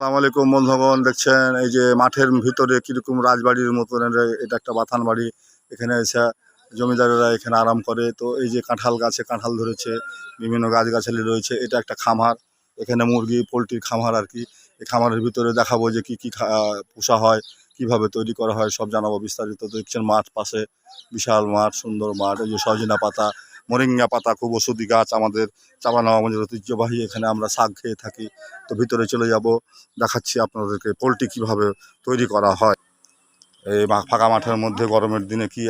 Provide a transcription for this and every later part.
আসসালামু আলাইকুম বন্ধুগণ, দেখছেন এই যে মাঠের ভিতরে কীরকম রাজবাড়ির মতন এটা- একটা বাথান বাড়ি, এখানে এসে জমিদারেরা এখানে আরাম করে। তো এই যে কাঁঠাল গাছে কাঁঠাল ধরেছে, বিভিন্ন গাছগাছালি রয়েছে, এটা একটা খামার, এখানে মুরগি, পোলট্রির খামার আর কি। এই খামারের ভিতরে দেখাবো যে কি কি পোষা হয়, কীভাবে তৈরি করা হয়, সব জানাব বিস্তারিত। দেখছেন মাঠ পাশে, বিশাল মাঠ, সুন্দর মাঠ, এই যে সজনা পাতা মরিঙ্গা পাতা, খুব ওষুধি গাছ আমাদের চাপানো আমাদের ঐতিহ্যবাহী, এখানে আমরা শাক খেয়ে থাকি। তো ভিতরে চলে যাব, দেখাচ্ছি আপনাদেরকে পোলট্রি কীভাবে তৈরি করা হয়। এই ফাঁকা মাঠের মধ্যে গরমের দিনে কি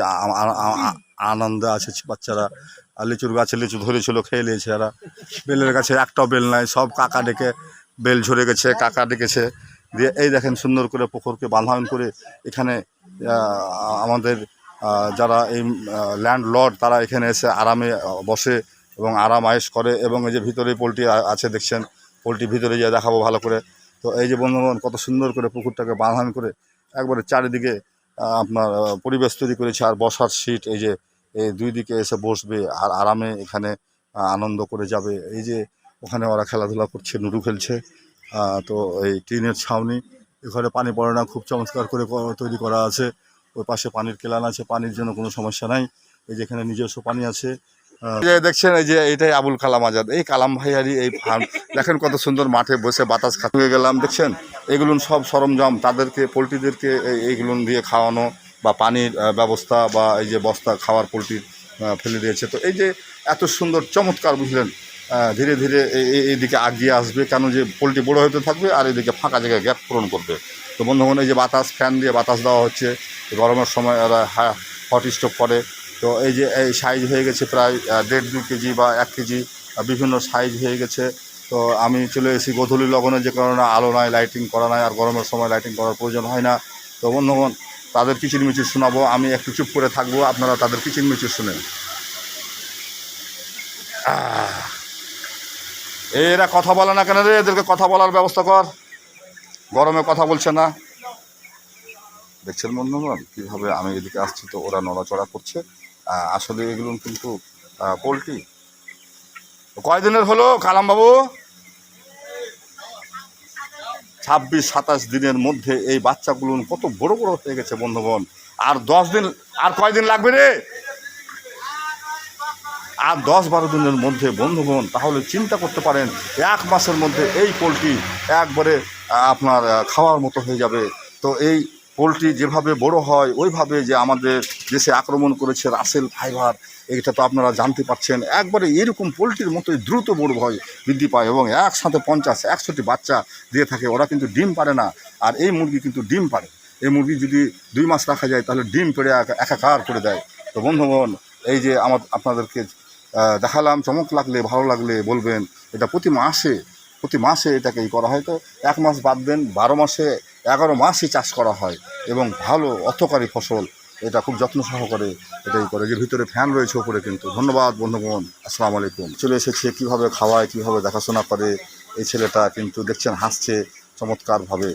আনন্দে আছে বাচ্চারা? আর লিচুর গাছে লিচু ধরেছিল, খেয়ে নিয়েছে এরা। বেলের গাছে একটাও বেল নাই, সব কাকা ডেকে বেল ঝরে গেছে, কাকা ডেকেছে। দিয়ে এই দেখেন সুন্দর করে পুকুরকে বাঁধান করে এখানে আমাদের যারা এই ল্যান্ড লর্ড তারা এখানে এসে আরামে বসে এবং আরাম আয়েস করে এবং এই যে ভিতরে পোলট্রি আছে দেখছেন, পোলট্রি ভিতরে গিয়ে দেখাবো ভালো করে। তো এই যে বন্ধুগণ, কত সুন্দর করে পুকুরটাকে বাঁধান করে একবারে চারিদিকে আপনার পরিবেশ তৈরি করেছে আর বসার সিট এই যে, এই দুই দিকে এসে বসবে আর আরামে এখানে আনন্দ করে যাবে। এই যে ওখানে ওরা খেলাধুলা করছে, নুডু খেলছে তো এই টিনের ছাউনি এখানে পানি পড়ে না, খুব চমৎকার করে তৈরি করা আছে। ওই পাশে পানির কেলান আছে পানির জন্য কোনো সমস্যা নাই। এই যে এখানে নিজস্ব পানি আছে। দেখছেন এই যে এটাই আবুল কালাম আজাদ। এই কালাম ভাইয়ারি এই ফার্ম। দেখেন কত সুন্দর মাঠে বসে বাতাস খাতুয়ে গেলাম দেখছেন? এগুলো সব সরঞ্জাম তাদেরকে পোলট্রিদেরকে এই- এইগুলো দিয়ে খাওয়ানো বা পানির ব্যবস্থা বা এই যে বস্তা খাওয়ার পোলট্রির আহ, ফেলে দিয়েছে। তো এই যে এত সুন্দর চমৎকার বুঝলেন ধীরে ধীরে এই- এই- এইদিকে আগিয়ে আসবে কেন যে পোলট্রি বড়ো হতে থাকবে আর এদিকে ফাঁকা জায়গায় গ্যাপ পূরণ করবে। তো বন্ধুগণ এই যে বাতাস ফ্যান দিয়ে বাতাস দেওয়া হচ্ছে। গরমের সময় এরা হট স্টোভ করে। তো এই যে, এই সাইজ হয়ে গেছে প্রায় দেড় দু কেজি বা এক কেজি বিভিন্ন সাইজ হয়ে গেছে। তো আমি চলে এসেছি গোধূলি লগনে, যে কারণে আলো নাই লাইটিং করা নাই, আর গরমের সময় লাইটিং করার প্রয়োজন হয় না। তো বন্ধুগণ, তাদের কিচিরমিচির শোনাবো, আমি একটু চুপ করে থাকব, আপনারা তাদের কিচিরমিচির শুনেন। এরা কথা বলে না কেন রে? এদেরকে কথা বলার ব্যবস্থা কর। গরমে কথা বলছে না। দেখছেন বন্ধুগণ, কীভাবে আমি এদিকে আসছি তো ওরা নড়াচড়া করছে। আসলে এগুলো কিন্তু পোলট্রি। কয়দিনের হলো কালাম বাবু ছাব্বিশ, সাতাশ দিনের মধ্যে এই বাচ্চাগুলো কত বড় বড় হয়ে গেছে বন্ধুগণ। আর দশ দিন, আর কয়দিন লাগবে রে? আর দশ বারো দিনের মধ্যে বন্ধুগণ, তাহলে চিন্তা করতে পারেন, এক মাসের মধ্যে এই পোলট্রি একবারে আপনার খাওয়ার মতো হয়ে যাবে। তো এই পোলট্রি যেভাবে বড় হয়, ওইভাবে যে আমাদের দেশে আক্রমণ করেছে রাসেল ফাইবার, এটা তো আপনারা জানতে পারছেন। একবারে এরকম পোলট্রির মতোই দ্রুত বড় হয়, বৃদ্ধি পায় এবং একসাথে পঞ্চাশ একশোটি বাচ্চা দিয়ে থাকে, ওরা কিন্তু ডিম পারে না। আর এই মুরগি কিন্তু ডিম পারে। এই মুরগি যদি দুই মাস রাখা যায়, তাহলে ডিম পেড়ে একা- একাকার করে দেয়। তো বন্ধুগণ, এই যে আমার, আপনাদেরকে দেখালাম, চমক লাগলে, ভালো লাগলে বলবেন, এটা প্রতি মাসে প্রতি মাসে এটাকে ই করা হয়। তো এক মাস বাদ দেন, বারো মাসে এগারো মাসই চাষ করা হয় এবং ভালো অর্থকারী ফসল, এটা খুব যত্ন সহকারে এটাই করে। যে ভিতরে ফ্যান রয়েছে ওপরে কিন্তু। ধন্যবাদ বন্ধুগণ, আসসালামু আলাইকুম। চলে এসেছে কীভাবে খাওয়ায়, কীভাবে দেখাশোনা করে, এই ছেলেটা কিন্তু দেখছেন হাসছে চমৎকারভাবে।